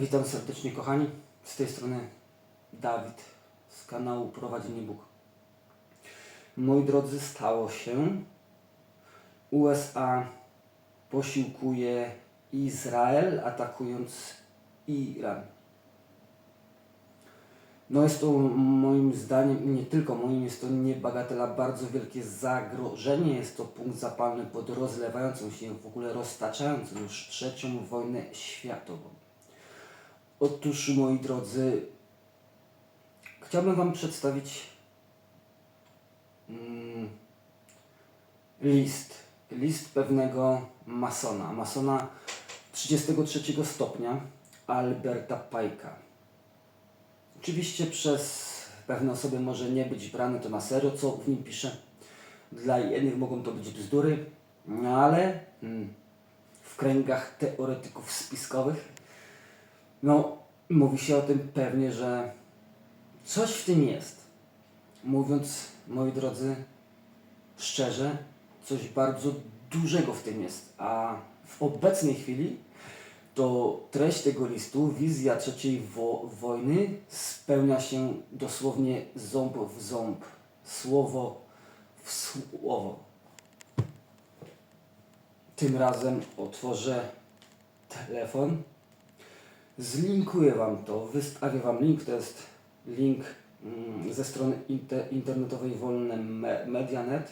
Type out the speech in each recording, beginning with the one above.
Witam serdecznie kochani. Z tej strony Dawid z kanału Prowadzenie Bóg. Moi drodzy, stało się. USA posiłkuje Izrael atakując Iran. No jest to moim zdaniem, nie tylko moim, jest to niebagatela, bardzo wielkie zagrożenie. Jest to punkt zapalny pod rozlewającą się, w ogóle roztaczającą już trzecią wojnę światową. Otóż, moi drodzy, chciałbym Wam przedstawić mm, list. List pewnego masona. Masona 33 stopnia Alberta Pajka. Oczywiście przez pewne osoby może nie być brane to na serio, co w nim pisze. Dla jednych mogą to być bzdury, no ale mm, w kręgach teoretyków spiskowych no, mówi się o tym pewnie, że coś w tym jest. Mówiąc, moi drodzy, szczerze, coś bardzo dużego w tym jest. A w obecnej chwili to treść tego listu, wizja trzeciej wo wojny spełnia się dosłownie ząb w ząb, słowo w słowo. Tym razem otworzę telefon Zlinkuję Wam to, wystawię Wam link, to jest link mm, ze strony inter, internetowej Wolne Me- Medianet.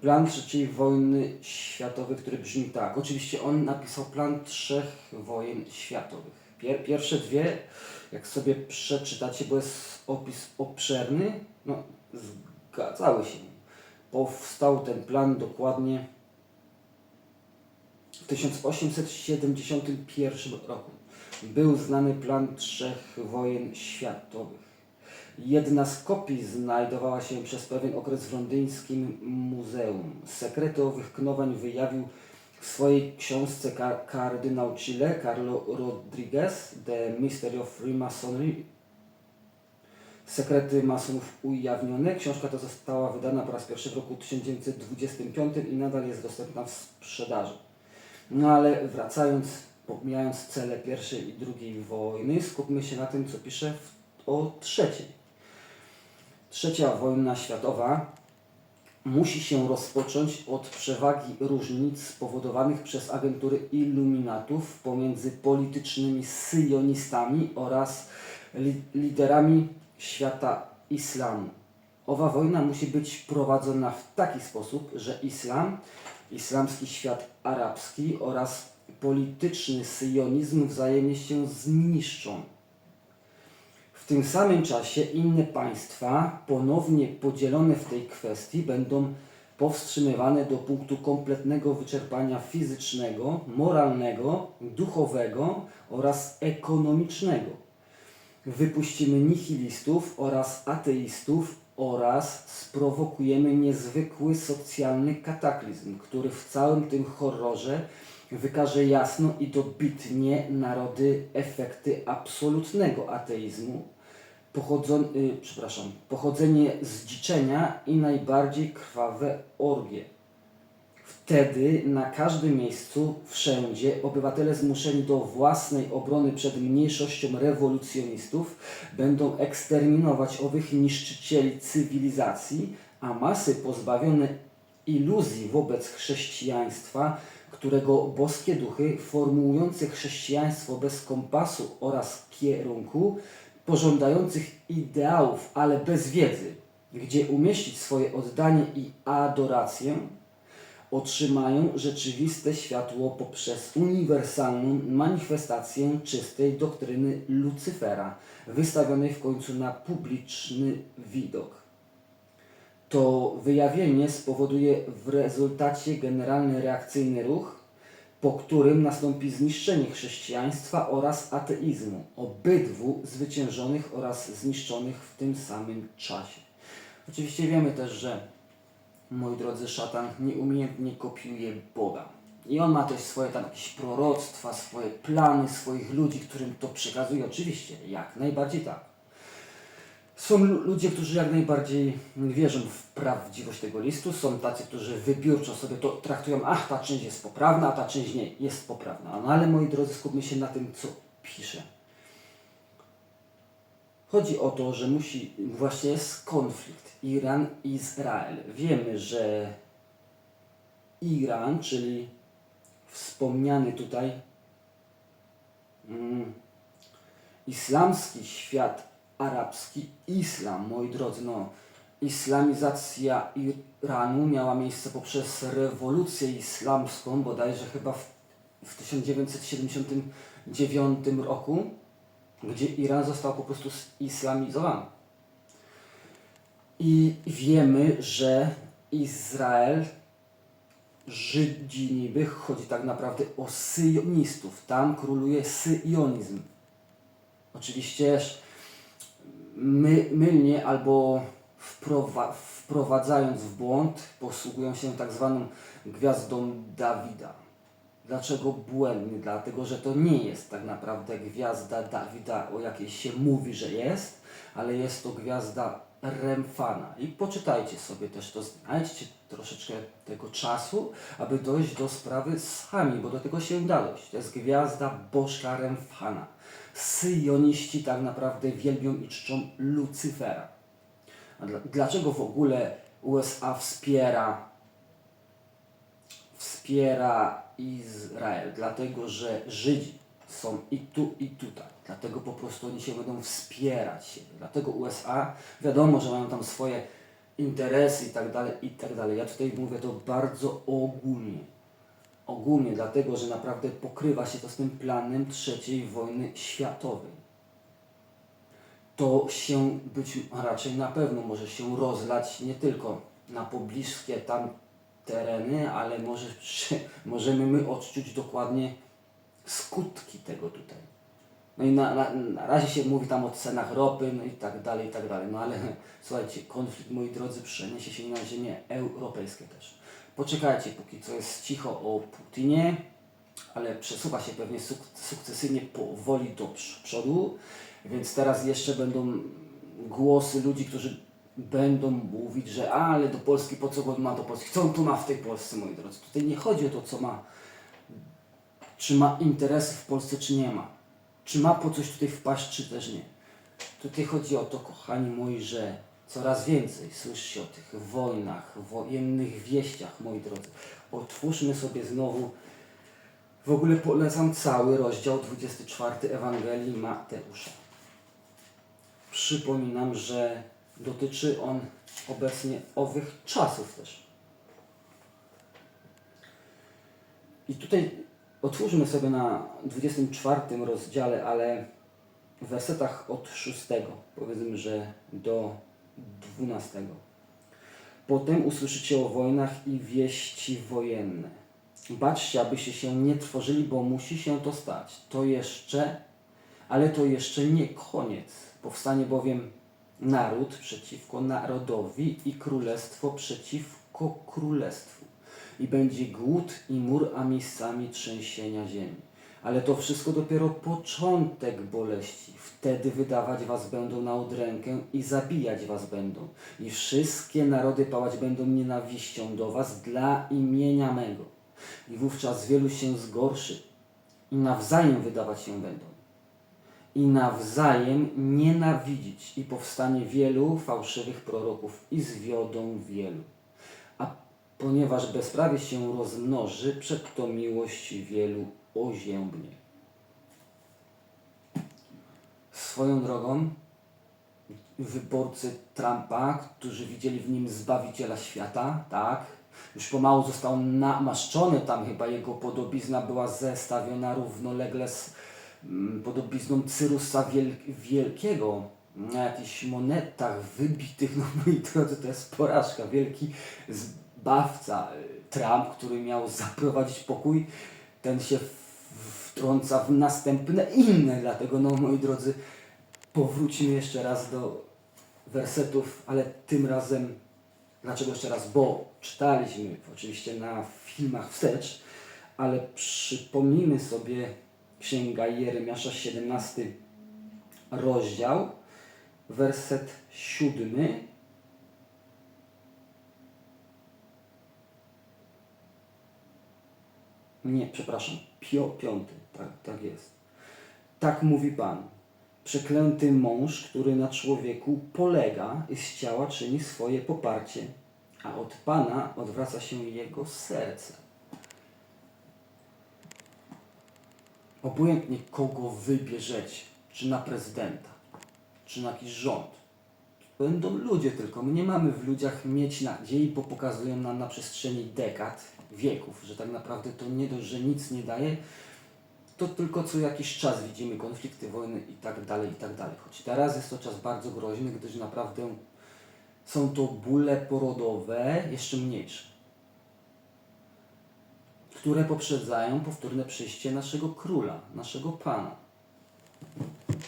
Plan trzeciej wojny światowej, który brzmi tak. Oczywiście on napisał plan trzech wojen światowych. Pier, pierwsze dwie, jak sobie przeczytacie, bo jest opis obszerny, no zgadzały się. Powstał ten plan dokładnie w 1871 roku był znany plan trzech wojen światowych. Jedna z kopii znajdowała się przez pewien okres w londyńskim muzeum. Sekrety owych knowań wyjawił w swojej książce kar kardynał Chile Carlo Rodriguez The Mystery of Freemasonry Sekrety masonów ujawnione. Książka ta została wydana po raz pierwszy w roku 1925 i nadal jest dostępna w sprzedaży. No ale wracając, pomijając cele pierwszej i drugiej wojny, skupmy się na tym, co pisze w, o trzeciej. Trzecia wojna światowa musi się rozpocząć od przewagi różnic spowodowanych przez agentury iluminatów pomiędzy politycznymi syjonistami oraz li liderami świata islamu. Owa wojna musi być prowadzona w taki sposób, że islam, islamski świat arabski oraz polityczny syjonizm wzajemnie się zniszczą. W tym samym czasie inne państwa, ponownie podzielone w tej kwestii, będą powstrzymywane do punktu kompletnego wyczerpania fizycznego, moralnego, duchowego oraz ekonomicznego. Wypuścimy nihilistów oraz ateistów oraz sprowokujemy niezwykły socjalny kataklizm, który w całym tym horrorze wykaże jasno i dobitnie narody efekty absolutnego ateizmu, pochodzą, y, przepraszam, pochodzenie zdziczenia i najbardziej krwawe orgie. Wtedy na każdym miejscu, wszędzie, obywatele zmuszeni do własnej obrony przed mniejszością rewolucjonistów będą eksterminować owych niszczycieli cywilizacji, a masy pozbawione iluzji wobec chrześcijaństwa, którego boskie duchy, formułujące chrześcijaństwo bez kompasu oraz kierunku, pożądających ideałów, ale bez wiedzy, gdzie umieścić swoje oddanie i adorację, otrzymają rzeczywiste światło poprzez uniwersalną manifestację czystej doktryny Lucyfera, wystawionej w końcu na publiczny widok. To wyjawienie spowoduje w rezultacie generalny reakcyjny ruch, po którym nastąpi zniszczenie chrześcijaństwa oraz ateizmu, obydwu zwyciężonych oraz zniszczonych w tym samym czasie. Oczywiście wiemy też, że moi drodzy, szatan nieumiejętnie kopiuje Boga. I on ma też swoje tam jakieś proroctwa, swoje plany, swoich ludzi, którym to przekazuje. Oczywiście, jak najbardziej tak. Są lu- ludzie, którzy jak najbardziej wierzą w prawdziwość tego listu, są tacy, którzy wybiórczo sobie to traktują, ach, ta część jest poprawna, a ta część nie jest poprawna. No ale moi drodzy, skupmy się na tym, co pisze. Chodzi o to, że musi, właśnie jest konflikt Iran-Izrael. Wiemy, że Iran, czyli wspomniany tutaj mm, islamski świat arabski, islam, moi drodzy, no, islamizacja Iranu miała miejsce poprzez rewolucję islamską, bodajże chyba w, w 1979 roku, gdzie Iran został po prostu islamizowany. I wiemy, że Izrael, Żydzi niby, chodzi tak naprawdę o syjonistów. Tam króluje syjonizm. Oczywiście my, mylnie albo wprowa, wprowadzając w błąd posługują się tak zwaną gwiazdą Dawida. Dlaczego błędny? Dlatego, że to nie jest tak naprawdę gwiazda Dawida, o jakiej się mówi, że jest, ale jest to gwiazda Remfana. I poczytajcie sobie też to, znajdźcie troszeczkę tego czasu, aby dojść do sprawy sami, bo do tego się da dojść. To jest gwiazda bożka Remfana. Syjoniści tak naprawdę wielbią i czczą Lucyfera. A dla, dlaczego w ogóle USA wspiera wspiera Izrael? Dlatego, że Żydzi są i tu, i tutaj. Dlatego po prostu oni się będą wspierać siebie. Dlatego USA, wiadomo, że mają tam swoje interesy i tak dalej, i tak dalej. Ja tutaj mówię to bardzo ogólnie. Ogólnie, dlatego, że naprawdę pokrywa się to z tym planem trzeciej wojny światowej. To się być raczej na pewno może się rozlać nie tylko na pobliskie tam tereny, ale może, możemy my odczuć dokładnie skutki tego tutaj. No i na, na, na razie się mówi tam o cenach ropy, no i tak dalej, i tak dalej. No ale słuchajcie, konflikt, moi drodzy, przeniesie się na ziemię europejskie też. Poczekajcie, póki co jest cicho o Putinie, ale przesuwa się pewnie suk sukcesyjnie powoli do prz- przodu, więc teraz jeszcze będą głosy ludzi, którzy będą mówić, że ale do Polski, po co go ma do Polski? Co on tu ma w tej Polsce, moi drodzy? Tutaj nie chodzi o to, co ma czy ma interesy w Polsce, czy nie ma. Czy ma po coś tutaj wpaść, czy też nie. Tutaj chodzi o to, kochani moi, że coraz więcej słyszy się o tych wojnach, wojennych wieściach, moi drodzy. Otwórzmy sobie znowu, w ogóle polecam cały rozdział 24 Ewangelii Mateusza. Przypominam, że dotyczy on obecnie owych czasów też. I tutaj otwórzmy sobie na 24 rozdziale, ale w wersetach od 6, powiedzmy, że do 12. Potem usłyszycie o wojnach i wieści wojenne. Baczcie, abyście się nie tworzyli, bo musi się to stać. To jeszcze, ale to jeszcze nie koniec. Powstanie bowiem naród przeciwko narodowi i królestwo przeciwko królestwu. I będzie głód i mur, a miejscami trzęsienia ziemi. Ale to wszystko dopiero początek boleści. Wtedy wydawać was będą na udrękę i zabijać was będą. I wszystkie narody pałać będą nienawiścią do was dla imienia mego. I wówczas wielu się zgorszy i nawzajem wydawać się będą. I nawzajem nienawidzić. I powstanie wielu fałszywych proroków i zwiodą wielu. A ponieważ bezprawie się rozmnoży, przed to miłość wielu oziębnie. Swoją drogą, wyborcy Trumpa, którzy widzieli w nim zbawiciela świata, tak, już pomału został namaszczony, tam chyba jego podobizna była zestawiona równolegle z podobizną Cyrusa Wiel Wielkiego na jakichś monetach wybitych, no moi drodzy, to jest porażka. Wielki zbawca y, Trump, który miał zaprowadzić pokój, ten się wtrąca w następne inne, dlatego no moi drodzy, powróćmy jeszcze raz do wersetów, ale tym razem, dlaczego jeszcze raz? Bo czytaliśmy oczywiście na filmach wstecz, ale przypomnijmy sobie Księga Jeremiasza, 17 rozdział werset siódmy. Nie, przepraszam, pio, piąty, tak, tak jest. Tak mówi Pan. Przeklęty mąż, który na człowieku polega i z ciała czyni swoje poparcie, a od Pana odwraca się jego serce. Obojętnie kogo wybierzecie, czy na prezydenta, czy na jakiś rząd, będą ludzie tylko. My nie mamy w ludziach mieć nadziei, bo pokazują nam na przestrzeni dekad, wieków, że tak naprawdę to nie dość, że nic nie daje, to tylko co jakiś czas widzimy konflikty, wojny i tak dalej, i tak dalej. Choć teraz jest to czas bardzo groźny, gdyż naprawdę są to bóle porodowe jeszcze mniejsze, które poprzedzają powtórne przyjście naszego króla, naszego pana.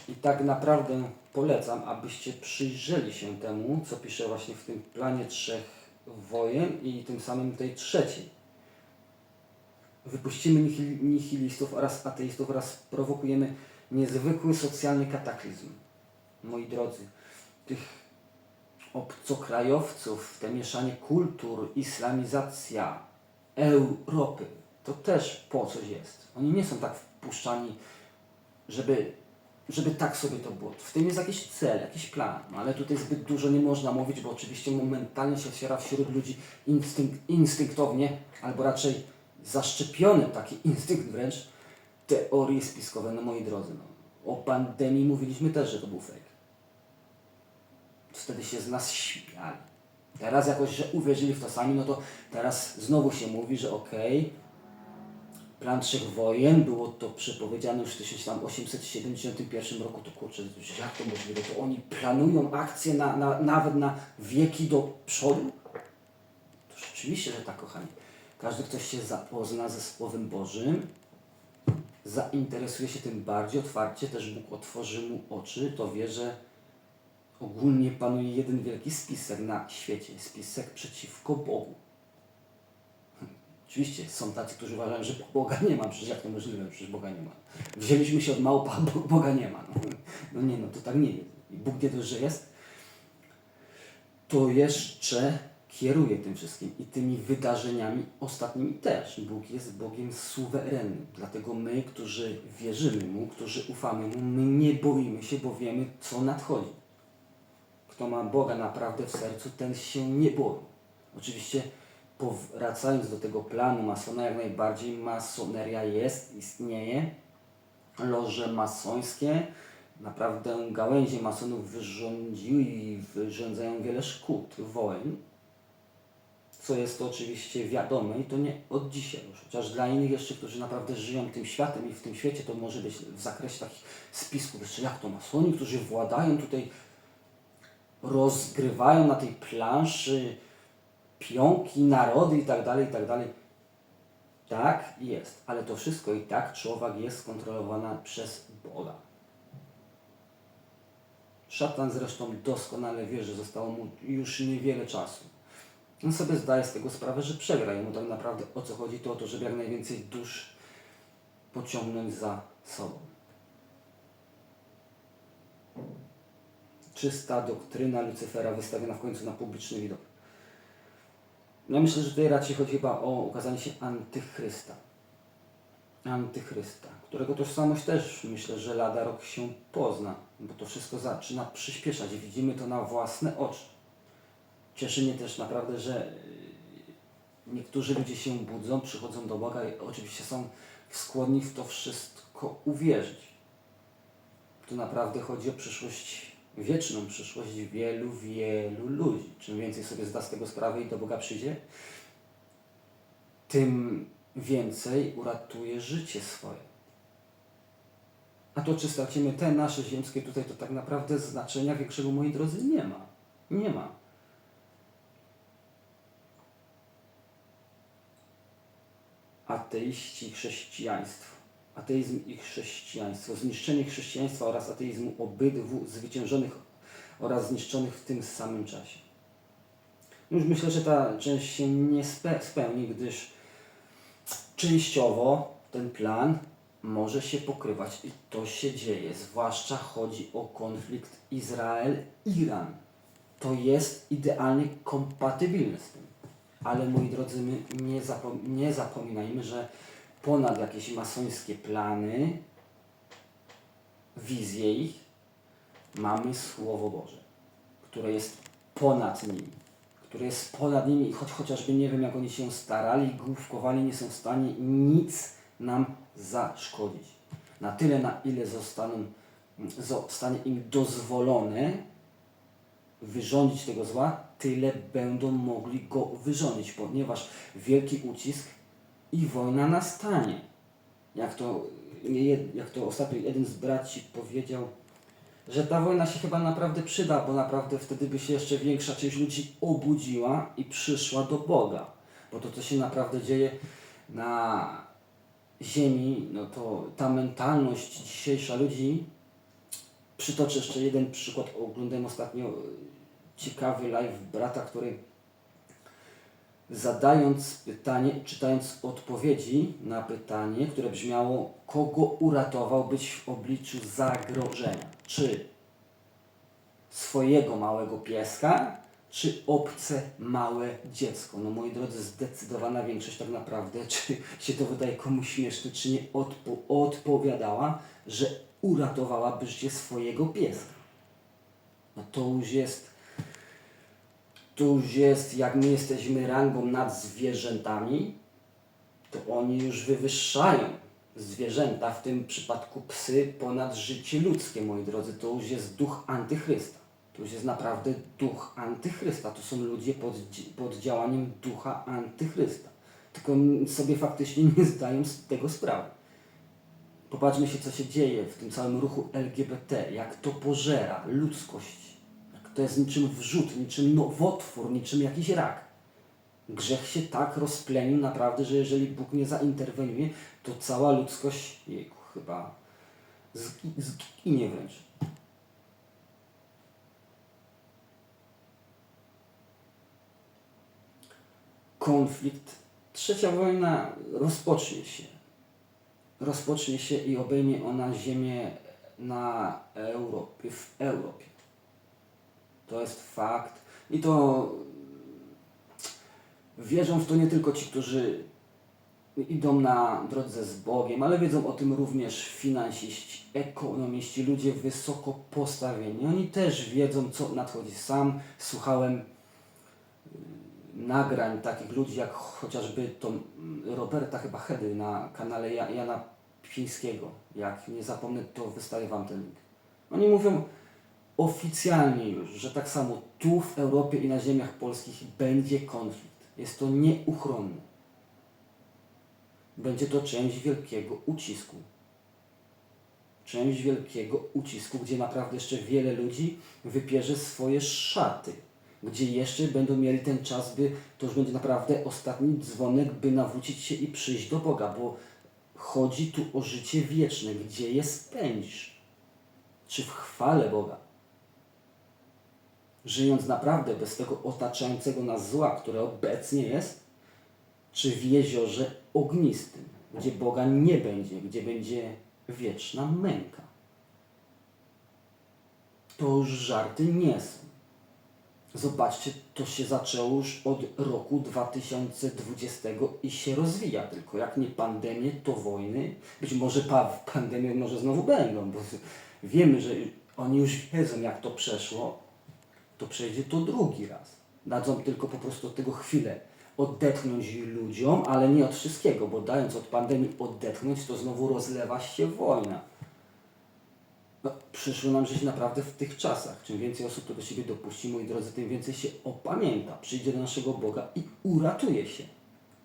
I tak naprawdę polecam, abyście przyjrzeli się temu, co pisze właśnie w tym planie trzech wojen i tym samym tej trzeciej. Wypuścimy nihil- nihilistów oraz ateistów oraz prowokujemy niezwykły socjalny kataklizm. Moi drodzy, tych obcokrajowców, te mieszanie kultur, islamizacja Europy, to też po coś jest. Oni nie są tak wpuszczani, żeby, żeby tak sobie to było. W tym jest jakiś cel, jakiś plan, no ale tutaj zbyt dużo nie można mówić, bo oczywiście momentalnie się otwiera wśród ludzi instynkt, instynktownie, albo raczej zaszczepiony taki instynkt wręcz, teorie spiskowe, no moi drodzy. No. O pandemii mówiliśmy też, że to był fake. Wtedy się z nas śmiali. Teraz jakoś, że uwierzyli w to sami, no to teraz znowu się mówi, że okej, plan trzech wojen, było to przepowiedziane już w 1871 roku, to kurczę, jak to możliwe, to oni planują akcje na, na, nawet na wieki do przodu? To rzeczywiście, że tak, kochani. Każdy, kto się zapozna ze Słowem Bożym, zainteresuje się tym bardziej otwarcie, też Bóg otworzy mu oczy, to wie, że ogólnie panuje jeden wielki spisek na świecie, spisek przeciwko Bogu. Oczywiście są tacy, którzy uważają, że Boga nie ma, przecież jak to możliwe, przecież Boga nie ma. Wzięliśmy się od małpa, Bo- Boga nie ma. No, no nie, no to tak nie jest. Bóg nie dość, że jest, to jeszcze kieruje tym wszystkim i tymi wydarzeniami ostatnimi też. Bóg jest Bogiem suwerennym. Dlatego my, którzy wierzymy Mu, którzy ufamy Mu, my nie boimy się, bo wiemy, co nadchodzi. Kto ma Boga naprawdę w sercu, ten się nie boi. Oczywiście powracając do tego planu masona, jak najbardziej masoneria jest, istnieje. Loże masońskie, naprawdę gałęzie masonów wyrządziły i wyrządzają wiele szkód, wojen. Co jest to oczywiście wiadome i to nie od dzisiaj już. Chociaż dla innych jeszcze, którzy naprawdę żyją tym światem i w tym świecie, to może być w zakresie takich spisków, jeszcze jak to masoni, którzy władają tutaj rozgrywają na tej planszy pionki, narody i tak dalej, i tak dalej. Tak jest, ale to wszystko i tak człowiek jest skontrolowana przez Boga. Szatan zresztą doskonale wie, że zostało mu już niewiele czasu. On sobie zdaje z tego sprawę, że przegra i mu tak naprawdę o co chodzi, to o to, żeby jak najwięcej dusz pociągnąć za sobą. czysta doktryna Lucyfera wystawiona w końcu na publiczny widok. Ja myślę, że tutaj raczej chodzi chyba o ukazanie się antychrysta. Antychrysta, którego tożsamość też myślę, że lada rok się pozna, bo to wszystko zaczyna przyspieszać. Widzimy to na własne oczy. Cieszy mnie też naprawdę, że yy, niektórzy ludzie się budzą, przychodzą do Boga i oczywiście są skłonni w to wszystko uwierzyć. Tu naprawdę chodzi o przyszłość wieczną przyszłość wielu, wielu ludzi. Czym więcej sobie zda z tego sprawę i do Boga przyjdzie, tym więcej uratuje życie swoje. A to, czy stracimy te nasze ziemskie tutaj, to tak naprawdę znaczenia większego, moi drodzy, nie ma. Nie ma. Ateiści, chrześcijaństwo. Ateizm i chrześcijaństwo. Zniszczenie chrześcijaństwa oraz ateizmu obydwu zwyciężonych oraz zniszczonych w tym samym czasie. Już myślę, że ta część się nie spe- spełni, gdyż częściowo ten plan może się pokrywać i to się dzieje. Zwłaszcza chodzi o konflikt Izrael-Iran. To jest idealnie kompatybilne z tym. Ale moi drodzy, my nie, zapom- nie zapominajmy, że ponad jakieś masońskie plany, wizje ich, mamy Słowo Boże, które jest ponad nimi, które jest ponad nimi i choć chociażby nie wiem, jak oni się starali, główkowali, nie są w stanie nic nam zaszkodzić. Na tyle, na ile zostaną, zostanie im dozwolone wyrządzić tego zła, tyle będą mogli go wyrządzić, ponieważ wielki ucisk i wojna nastanie. Jak to, jak to ostatnio jeden z braci powiedział, że ta wojna się chyba naprawdę przyda, bo naprawdę wtedy by się jeszcze większa część ludzi obudziła i przyszła do Boga. Bo to, co się naprawdę dzieje na ziemi, no to ta mentalność dzisiejsza ludzi, przytoczę jeszcze jeden przykład, oglądałem ostatnio ciekawy live brata, który zadając pytanie, czytając odpowiedzi na pytanie, które brzmiało, kogo uratowałbyś w obliczu zagrożenia? Czy swojego małego pieska, czy obce małe dziecko? No moi drodzy, zdecydowana większość tak naprawdę, czy się to wydaje komuś śmieszne, czy nie, odpo odpowiadała, że uratowałaby życie swojego pieska. No to już jest już jest, jak my jesteśmy rangą nad zwierzętami, to oni już wywyższają zwierzęta, w tym przypadku psy, ponad życie ludzkie, moi drodzy. To już jest duch antychrysta. To już jest naprawdę duch antychrysta. To są ludzie pod, pod działaniem ducha antychrysta. Tylko sobie faktycznie nie zdają z tego sprawy. Popatrzmy się, co się dzieje w tym całym ruchu LGBT, jak to pożera ludzkość to jest niczym wrzut, niczym nowotwór, niczym jakiś rak. Grzech się tak rozplenił naprawdę, że jeżeli Bóg nie zainterweniuje, to cała ludzkość, jejku, chyba zginie wręcz. Konflikt, trzecia wojna rozpocznie się. Rozpocznie się i obejmie ona ziemię na Europie, w Europie. To jest fakt. I to wierzą w to nie tylko ci, którzy idą na drodze z Bogiem, ale wiedzą o tym również finansiści, ekonomiści, ludzie wysoko postawieni. Oni też wiedzą, co nadchodzi. Sam słuchałem y, nagrań takich ludzi, jak chociażby to Roberta chyba Hedy na kanale Jana Pińskiego. Jak nie zapomnę, to wystawię Wam ten link. Oni mówią, oficjalnie już, że tak samo tu w Europie i na ziemiach polskich będzie konflikt. Jest to nieuchronne. Będzie to część wielkiego ucisku. Część wielkiego ucisku, gdzie naprawdę jeszcze wiele ludzi wypierze swoje szaty. Gdzie jeszcze będą mieli ten czas, by to już będzie naprawdę ostatni dzwonek, by nawrócić się i przyjść do Boga, bo chodzi tu o życie wieczne. Gdzie je spędzisz? Czy w chwale Boga? Żyjąc naprawdę bez tego otaczającego nas zła, które obecnie jest, czy w jeziorze ognistym, gdzie Boga nie będzie, gdzie będzie wieczna męka. To już żarty nie są. Zobaczcie, to się zaczęło już od roku 2020 i się rozwija. Tylko jak nie pandemie, to wojny. Być może pa pandemie może znowu będą, bo wiemy, że oni już wiedzą, jak to przeszło to przejdzie to drugi raz. Dadzą tylko po prostu od tego chwilę odetchnąć ludziom, ale nie od wszystkiego, bo dając od pandemii odetchnąć, to znowu rozlewa się wojna. No, przyszło nam żyć naprawdę w tych czasach. Czym więcej osób to do siebie dopuści, moi drodzy, tym więcej się opamięta, przyjdzie do naszego Boga i uratuje się.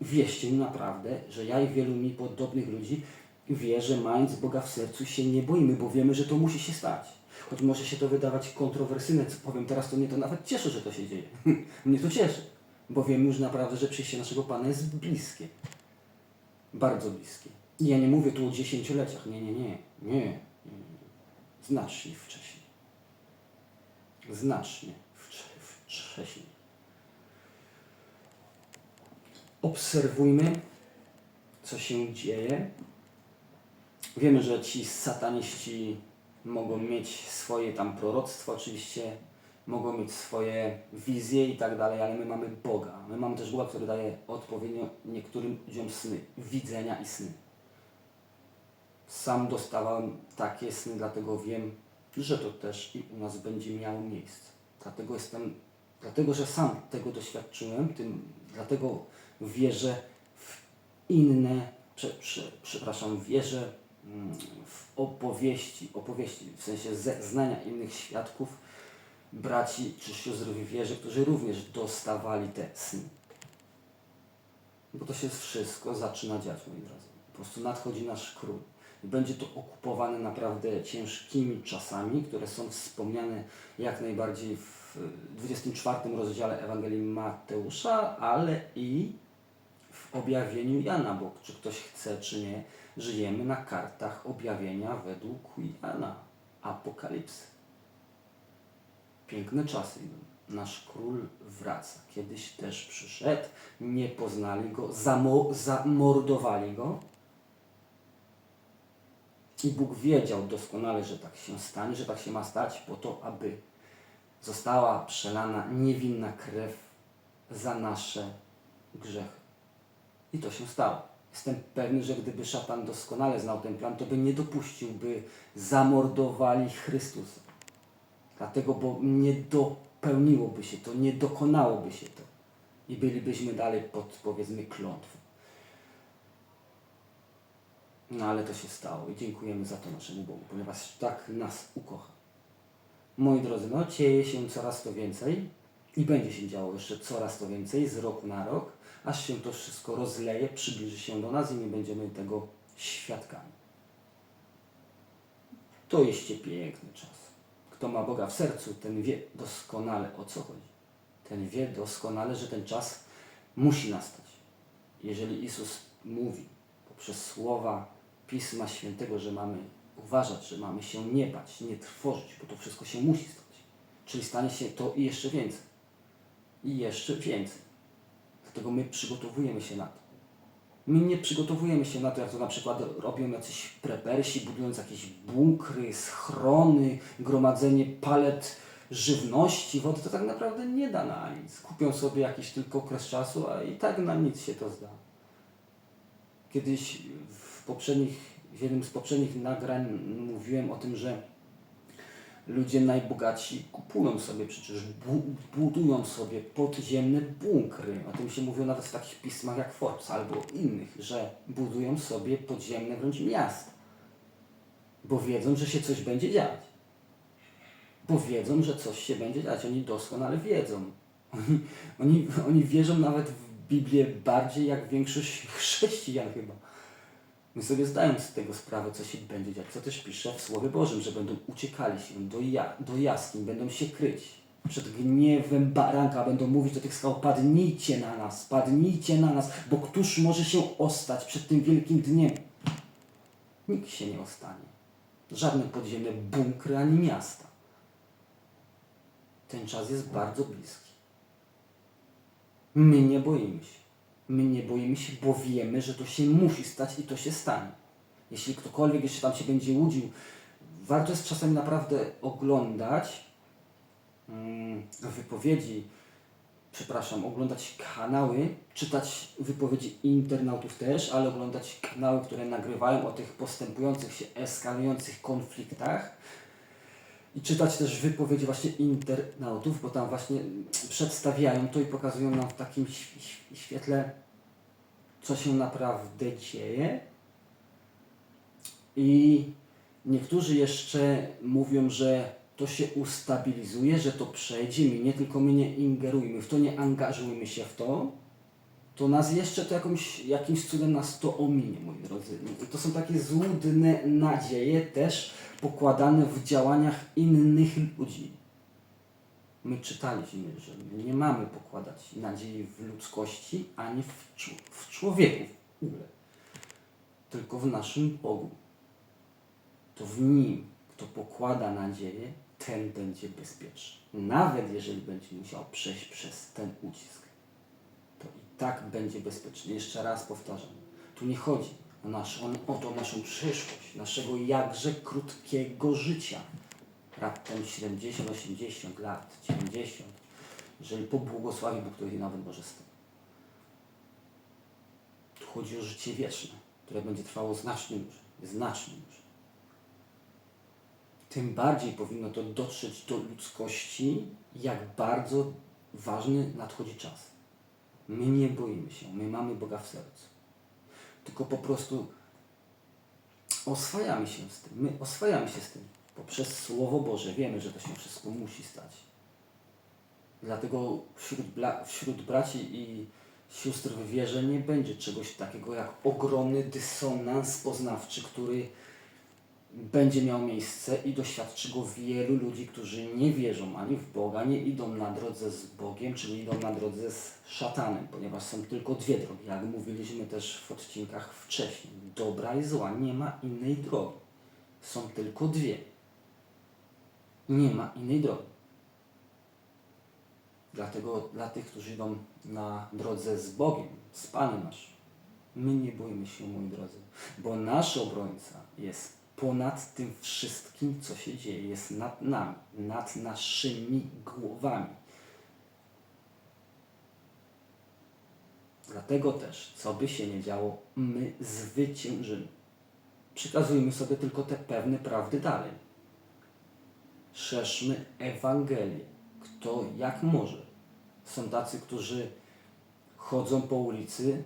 Wierzcie mi naprawdę, że ja i wielu mi podobnych ludzi wie, że mając Boga w sercu się nie boimy, bo wiemy, że to musi się stać. Choć może się to wydawać kontrowersyjne, co powiem teraz, to mnie to nawet cieszy, że to się dzieje. mnie to cieszy, bo wiem już naprawdę, że przyjście naszego Pana jest bliskie. Bardzo bliskie. I ja nie mówię tu o dziesięcioleciach, nie, nie, nie, nie, nie. Znacznie wcześniej. Znacznie wcześniej. Obserwujmy, co się dzieje Wiemy, że ci sataniści mogą mieć swoje tam proroctwo, oczywiście, mogą mieć swoje wizje i tak dalej, ale my mamy Boga. My mamy też Boga, który daje odpowiednio niektórym ludziom sny, widzenia i sny. Sam dostawałem takie sny, dlatego wiem, że to też i u nas będzie miało miejsce. Dlatego jestem, dlatego że sam tego doświadczyłem, tym, dlatego wierzę w inne, prze, prze, przepraszam, wierzę w opowieści, opowieści, w sensie zeznania innych świadków, braci czy sióstr w wierze, którzy również dostawali te sny. Bo to się wszystko zaczyna dziać, moi drodzy. Po prostu nadchodzi nasz król. Będzie to okupowane naprawdę ciężkimi czasami, które są wspomniane jak najbardziej w 24 rozdziale Ewangelii Mateusza, ale i w objawieniu Jana, bo czy ktoś chce, czy nie, żyjemy na kartach objawienia według Jana, Apokalipsy. Piękne czasy. Nasz król wraca. Kiedyś też przyszedł, nie poznali go, zamo- zamordowali go. I Bóg wiedział doskonale, że tak się stanie, że tak się ma stać, po to, aby została przelana niewinna krew za nasze grzechy. I to się stało. Jestem pewny, że gdyby szatan doskonale znał ten plan, to by nie dopuścił, by zamordowali Chrystusa. Dlatego, bo nie dopełniłoby się to, nie dokonałoby się to. I bylibyśmy dalej pod, powiedzmy, klątwą. No ale to się stało i dziękujemy za to naszemu Bogu, ponieważ tak nas ukocha. Moi drodzy, no dzieje się coraz to więcej i będzie się działo jeszcze coraz to więcej z roku na rok, aż się to wszystko rozleje, przybliży się do nas i my będziemy tego świadkami. To jest piękny czas. Kto ma Boga w sercu, ten wie doskonale o co chodzi. Ten wie doskonale, że ten czas musi nastać. Jeżeli Jezus mówi poprzez słowa Pisma Świętego, że mamy uważać, że mamy się nie bać, nie trwożyć, bo to wszystko się musi stać. Czyli stanie się to i jeszcze więcej. I jeszcze więcej. Dlatego my przygotowujemy się na to. My nie przygotowujemy się na to, jak to na przykład robią jacyś prepersi, budując jakieś bunkry, schrony, gromadzenie palet żywności, wody, to tak naprawdę nie da na nic. Kupią sobie jakiś tylko okres czasu, a i tak na nic się to zda. Kiedyś w poprzednich, w jednym z poprzednich nagrań mówiłem o tym, że ludzie najbogatsi kupują sobie przecież, bu budują sobie podziemne bunkry. O tym się mówiło nawet w takich pismach jak Forbes albo innych, że budują sobie podziemne wręcz miasta. Bo wiedzą, że się coś będzie dziać. Bo wiedzą, że coś się będzie dziać. Oni doskonale wiedzą. Oni, oni, oni wierzą nawet w Biblię bardziej jak większość chrześcijan chyba. My sobie zdając z tego sprawę, co się będzie dziać, co też pisze w Słowie Bożym, że będą uciekali się do, ja, do jaskiń, będą się kryć. Przed gniewem baranka będą mówić do tych skał, padnijcie na nas, padnijcie na nas, bo któż może się ostać przed tym wielkim dniem? Nikt się nie ostanie. Żadne podziemne bunkry ani miasta. Ten czas jest bardzo bliski. My nie boimy się. My nie boimy się, bo wiemy, że to się musi stać i to się stanie. Jeśli ktokolwiek jeszcze tam się będzie łudził, warto jest czasami naprawdę oglądać mm, wypowiedzi, przepraszam, oglądać kanały, czytać wypowiedzi internautów też, ale oglądać kanały, które nagrywają o tych postępujących się, eskalujących konfliktach i czytać też wypowiedzi właśnie internautów, bo tam właśnie przedstawiają to i pokazują nam w takim świ- świetle, co się naprawdę dzieje. I niektórzy jeszcze mówią, że to się ustabilizuje, że to przejdzie, minie, tylko my nie ingerujmy w to, nie angażujmy się w to, to nas jeszcze to jakimś, jakimś cudem nas to ominie, moi drodzy. To są takie złudne nadzieje też pokładane w działaniach innych ludzi. My czytaliśmy, że my nie mamy pokładać nadziei w ludzkości ani w, w człowieku w ogóle, tylko w naszym Bogu. To w Nim, kto pokłada nadzieję, ten będzie bezpieczny. Nawet jeżeli będzie musiał przejść przez ten ucisk, tak będzie bezpieczny. Jeszcze raz powtarzam, tu nie chodzi o, nasz, on, o tą naszą przyszłość, naszego jakże krótkiego życia. Raptem 70, 80 lat, 90. Jeżeli pobłogosławi Bóg, to i nawet może 100. Tu chodzi o życie wieczne, które będzie trwało znacznie dłużej, znacznie dłużej. Tym bardziej powinno to dotrzeć do ludzkości, jak bardzo ważny nadchodzi czas. My nie boimy się, my mamy Boga w sercu. Tylko po prostu oswajamy się z tym. My oswajamy się z tym. Poprzez Słowo Boże wiemy, że to się wszystko musi stać. Dlatego wśród, wśród braci i sióstr w wierze nie będzie czegoś takiego jak ogromny dysonans poznawczy, który będzie miał miejsce i doświadczy go wielu ludzi, którzy nie wierzą ani w Boga, nie idą na drodze z Bogiem, czyli idą na drodze z szatanem, ponieważ są tylko dwie drogi. Jak mówiliśmy też w odcinkach wcześniej, dobra i zła, nie ma innej drogi. Są tylko dwie. Nie ma innej drogi. Dlatego dla tych, którzy idą na drodze z Bogiem, z Panem naszym, my nie bójmy się, moi drodzy, bo nasz obrońca jest ponad tym wszystkim, co się dzieje, jest nad nami, nad naszymi głowami. Dlatego też, co by się nie działo, my zwyciężymy. Przekazujmy sobie tylko te pewne prawdy dalej. Szerzmy Ewangelię, kto jak może. Są tacy, którzy chodzą po ulicy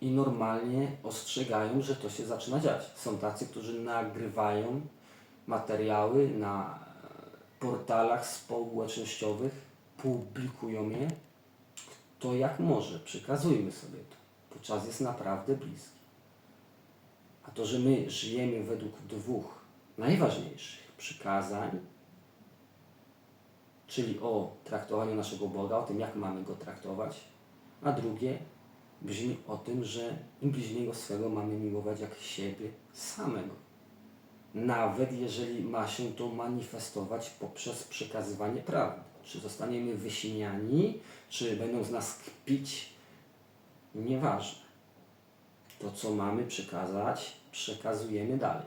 i normalnie ostrzegają, że to się zaczyna dziać. Są tacy, którzy nagrywają materiały na e, portalach społecznościowych, publikują je. Kto jak może, przekazujmy sobie to, bo czas jest naprawdę bliski. A to, że my żyjemy według dwóch najważniejszych przykazań, czyli o traktowaniu naszego Boga, o tym, jak mamy go traktować, a drugie brzmi o tym, że bliźniego swego mamy miłować jak siebie samego. Nawet jeżeli ma się to manifestować poprzez przekazywanie prawdy. Czy zostaniemy wyśmiani, czy będą z nas kpić, nieważne. To, co mamy przekazać, przekazujemy dalej.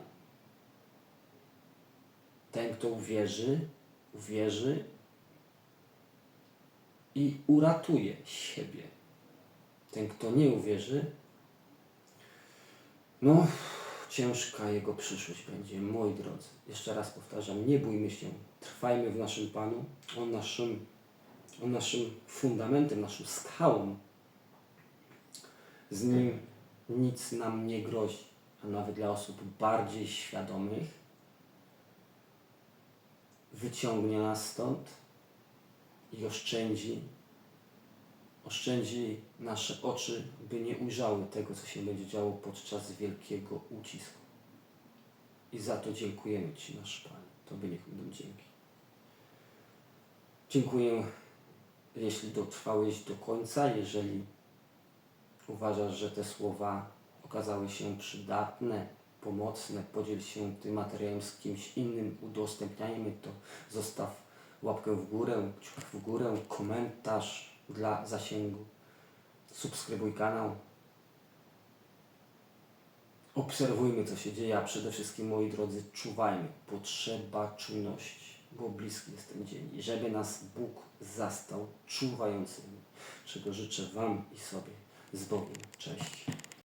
Ten, kto uwierzy, uwierzy i uratuje siebie. Ten, kto nie uwierzy, no, ciężka jego przyszłość będzie, moi drodzy. Jeszcze raz powtarzam, nie bójmy się, trwajmy w naszym Panu, On naszym, on naszym fundamentem, naszą skałą. Z Nim nic nam nie grozi, a nawet dla osób bardziej świadomych wyciągnie nas stąd i oszczędzi oszczędzi nasze oczy, by nie ujrzały tego, co się będzie działo podczas wielkiego ucisku. I za to dziękujemy Ci, nasz Panie. Tobie niech będą dzięki. Dziękuję, jeśli dotrwałeś do końca, jeżeli uważasz, że te słowa okazały się przydatne, pomocne, podziel się tym materiałem z kimś innym, udostępniajmy to, zostaw łapkę w górę, kciuk w górę, komentarz, dla zasięgu. Subskrybuj kanał. Obserwujmy, co się dzieje, a przede wszystkim, moi drodzy, czuwajmy. Potrzeba czujności, bo bliski jest ten dzień. I żeby nas Bóg zastał czuwającymi, czego życzę Wam i sobie z Bogiem. Cześć.